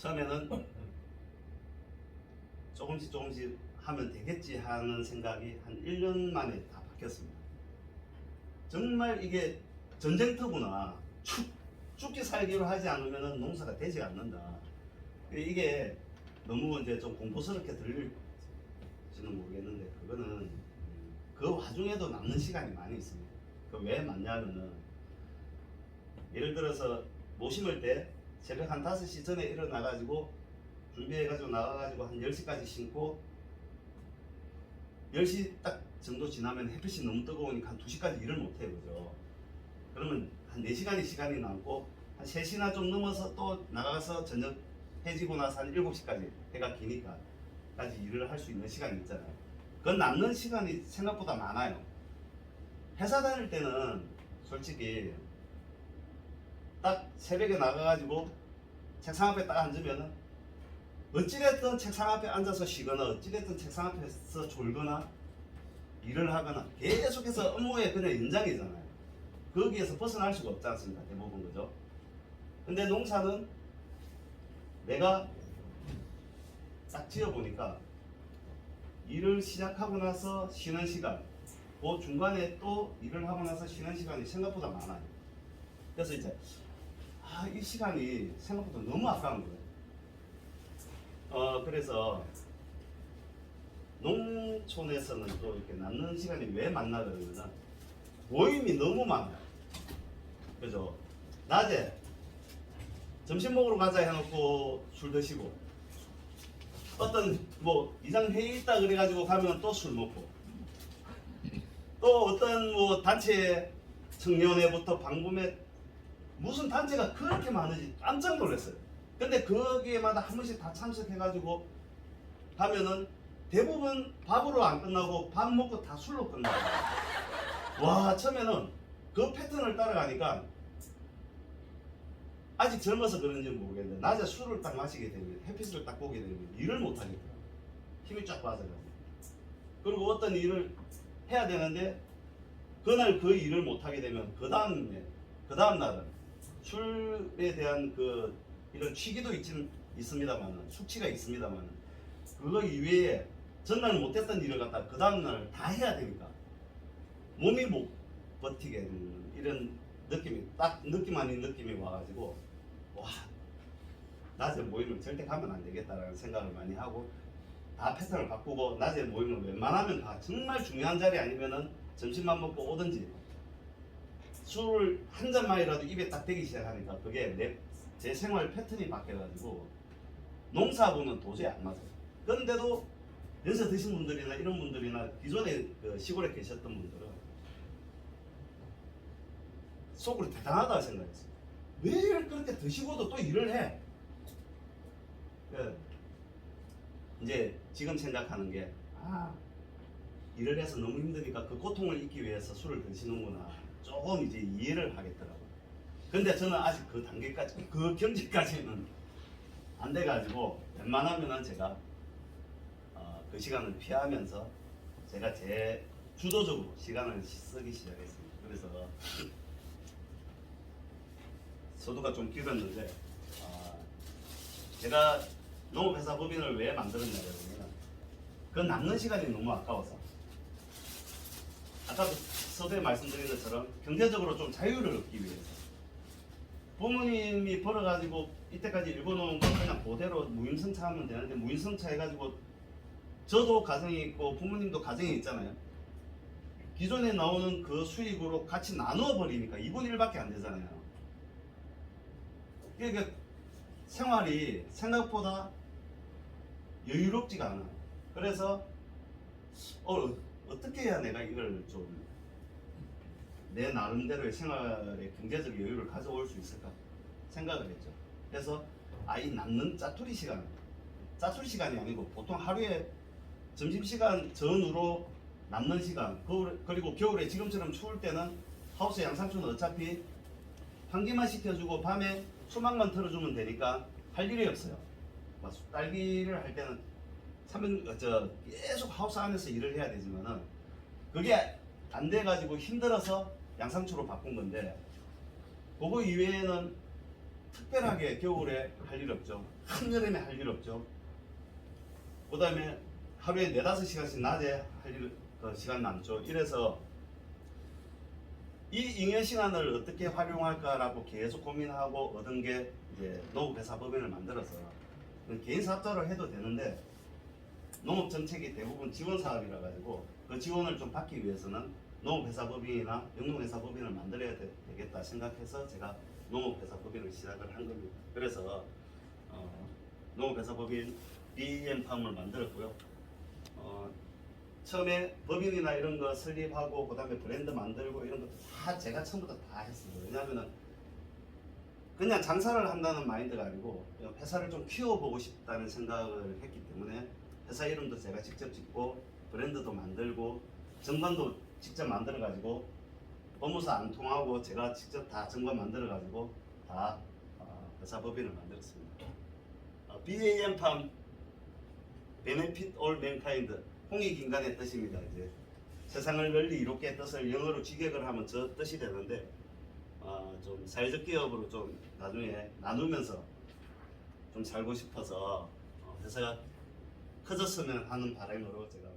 처음에는 조금씩 조금씩 하면 되겠지 하는 생각이 한 1년 만에 다 바뀌었습니다. 정말 이게 전쟁터구나. 죽, 죽기 살기로 하지 않으면 농사가 되지 않는다. 이게 너무 이제 좀 공포스럽게 들릴지는 모르겠는데 그거는 음, 그 와중에도 남는 시간이 많이 있습니다. 그 왜 맞냐면은 예를 들어서 모 심을 때 새벽 한 5시 전에 일어나가지고 준비해가지고 나가가지고 한 10시까지 심고 10시 딱 정도 지나면 햇빛이 너무 뜨거우니까 한 2시까지 일을 못해요 그죠? 그러면 한 4시간의 시간이 남고 한 3시나 좀 넘어서 또 나가서 저녁 해지고 나서 한 7시까지 해가 기니까 까지 일을 할 수 있는 시간이 있잖아요. 그 남는 시간이 생각보다 많아요. 회사 다닐 때는 솔직히 딱 새벽에 나가가지고 책상 앞에 딱 앉으면은 어찌됐든 책상 앞에 앉아서 쉬거나 어찌됐든 책상 앞에서 졸거나 일을 하거나 계속해서 업무의 그냥 연장이잖아요. 거기에서 벗어날 수가 없지 않습니까? 대부분 그죠? 근데 농사는 내가 딱 지어보니까 일을 시작하고 나서 쉬는 시간 그 중간에 또 일을 하고 나서 쉬는 시간이 생각보다 많아요. 그래서 이제 아, 이 시간이 생각보다 너무 아까운 거예요. 어, 그래서 농촌에서는 또 이렇게 남는 시간이 왜 많나 그러면은 모임이 너무 많아요. 그죠? 낮에 점심 먹으러 가자 해놓고 술 드시고 어떤 뭐 이상 회의 있다 그래가지고 가면 또 술 먹고 또 어떤 뭐 단체 청년회부터 방금에 무슨 단체가 그렇게 많은지 깜짝 놀랐어요. 근데 거기에마다 한 번씩 다 참석해가지고 하면은 대부분 밥으로 안 끝나고 밥 먹고 다 술로 끝나요. 와 처음에는 그 패턴을 따라가니까 아직 젊어서 그런지 모르겠는데 낮에 술을 딱 마시게 되면 햇빛을 딱 보게 되면 일을 못 하겠더라고요. 힘이 쫙 빠져가지고. 그리고 어떤 일을 해야 되는데 그날 그 일을 못 하게 되면 그 다음에 그 다음 날은 술에 대한 그 이런 취기도 있긴 있습니다만은 숙취가 있습니다만은 그거 이외에 전날 못했던 일을 갖다 그 다음 날 다 해야 되니까 몸이 못 버티게 되는 이런 느낌이 딱 느낌 아닌 느낌이 와가지고 와 낮에 모임을 절대 가면 안 되겠다라는 생각을 많이 하고 다 패턴을 바꾸고 낮에 모임을 웬만하면 다 정말 중요한 자리 아니면은 점심만 먹고 오든지 술을 한 잔만이라도 입에 딱 대기 시작하니까 그게 내, 제 생활 패턴이 바뀌어가지고 농사하고는 도저히 안 맞아요. 그런데도 연세 드신 분들이나 이런 분들이나 기존에 그 시골에 계셨던 분들은 속으로 대단하다 생각했어요. 왜 그렇게 드시고도 또 일을 해? 그 이제 지금 생각하는 게 아, 일을 해서 너무 힘드니까 그 고통을 잊기 위해서 술을 드시는구나. 조금 이제 이해를 하겠더라고요. 근데 저는 아직 그 단계까지, 그 경지까지는 안 돼가지고 웬만하면은 제가 어, 그 시간을 피하면서 제가 제 주도적으로 시간을 쓰기 시작했습니다. 그래서 서두가 좀 길었는데 어, 제가 농업회사 법인을 왜 만들었냐면 그 남는 시간이 너무 아까워서 아까도 서두에 말씀드린 것처럼 경제적으로 좀 자유를 얻기 위해서 부모님이 벌어가지고 이때까지 읽어놓은 거 그냥 그대로 무임승차하면 되는데 무임승차 해가지고 저도 가정이 있고 부모님도 가정이 있잖아요. 기존에 나오는 그 수익으로 같이 나누어 버리니까 2분 1밖에 안 되잖아요. 그러니까 생활이 생각보다 여유롭지가 않아. 그래서 어, 어떻게 해야 내가 이걸 좀 내 나름대로의 생활의 경제적 여유를 가져올 수 있을까 생각을 했죠. 그래서 아이 남는 짜투리 시간, 짜투리 시간이 아니고 보통 하루에 점심 시간 전후로 남는 시간, 그- 그리고 겨울에 지금처럼 추울 때는 하우스 양상추는 어차피 환기만 시켜주고 밤에 수막만 틀어주면 되니까 할 일이 없어요. 딸기를 할 때는 3년, 어, 저 계속 하우스 안에서 일을 해야 되지만은 그게 안 돼가지고 힘들어서 양상추로 바꾼 건데 그거 이외에는 특별하게 겨울에 할 일 없죠. 한여름에 할 일 없죠. 그 다음에 하루에 네다섯 시간씩 낮에 할 일, 어, 시간 남죠. 이래서 이 잉여 시간을 어떻게 활용할까라고 계속 고민하고 얻은 게 이제 농업회사법인을 만들어서 개인 사업자로 해도 되는데 농업 정책이 대부분 지원 사업이라 가지고 그 지원을 좀 받기 위해서는 농업회사법인이나 영농회사법인을 만들어야 되, 겠다 생각해서 제가 농업회사법인을 시작을 한 겁니다. 그래서 어, 농업회사법인 BM팜을 만들었고요. 어, 처음에 법인이나 이런 거 설립하고 그다음에 브랜드 만들고 이런 것도 다 제가 처음부터 다 했어요. 왜냐하면은 그냥 장사를 한다는 마인드가 아니고 회사를 좀 키워보고 싶다는 생각을 했기 때문에 회사 이름도 제가 직접 짓고 브랜드도 만들고 정관도 직접 만들어 가지고 법무사 안 통하고 제가 직접 다 정관 만들어 가지고 다 어, 회사 법인을 만들었습니다. 어, BAM팜 Benefit All Mankind 홍익인간의 뜻입니다. 이제 세상을 널리 이롭게 뜻을 영어로 직역을 하면 저 뜻이 되는데 어, 좀 사회적 기업으로 좀 나중에 나누면서 좀 살고 싶어서 어, 회사가 커졌으면 하는 바람으로 제가.